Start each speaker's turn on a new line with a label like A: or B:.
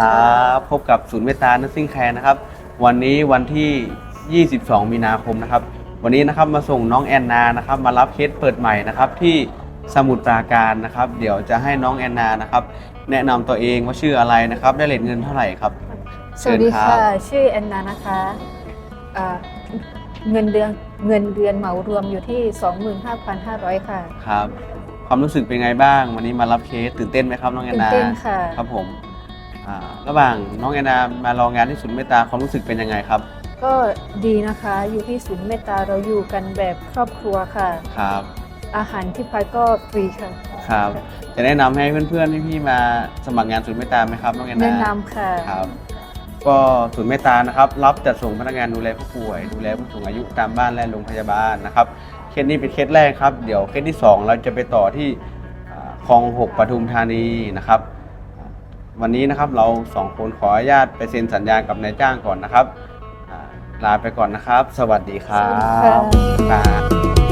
A: ครับพบกับศูนย์เมตตานัสซิ่งแคร์นะครับ วันนี้วันที่ 22 มีนาคมนะครับ วันนี้นะครับมาส่งน้องแอนนานะครับ มารับเคสเปิดใหม่นะครับที่สมุทรปราการนะครับ เดี๋ยวจะให้น้องแอนนานะครับ แนะนำตัวเองว่าชื่ออะไรนะครับ ได้เลทเงินเท่าไหร่ครับ
B: สวัสดี
A: เชิญครั
B: ค่ะ
A: บ
B: ชื่อแอนนานะคะอ่าเงินเดือนเงินเดือนเหมารวมอยู่ที่ 25,500 ค่ะ
A: ครับ ความรู้สึกเป็นไงบ้าง วันนี้มารับเคสตื่นเต้นไหมครับน้องแอน
B: ตื่น
A: นา
B: เต้นค่ะ
A: ครับผม อ่าระหว่างน้องแอนนามาลองงานที่ศูนย์เมตตาความรู้สึกเป็นยังไงครับ
B: ก็ดีนะคะอยู่ที่ศูนย์เมตตาเราอยู่กันแบบครอบครัวค่ะ
A: ครับ
B: อาหารที่พักก็ฟรีค่ะ
A: ครับ จะแนะนำให้เพื่อนๆพี่ๆมาสมัครงานศูนย์เมตตาไหมครับน้องแอนนา
B: แนะนำค่ะ
A: ครับ ก็ศูนย์เมตตานะครับ รับจัดส่งพนักงานดูแลผู้ป่วย ดูแลผู้สูงอายุตามบ้านและโรงพยาบาลนะครับเคสนี้เป็นเคสแรกครับ เดี๋ยวเคสที่ 2 เราจะไปต่อที่อ่าคลองหกปทุมธานีนะครับ วันนี้นะครับเราสองคนขออนุญาตไปเซ็นสัญญากับนายจ้างก่อนนะครับอ่าลาไปก่อนนะครับ สวัสดีครั
B: สวัสดีค่ะ
A: บครับ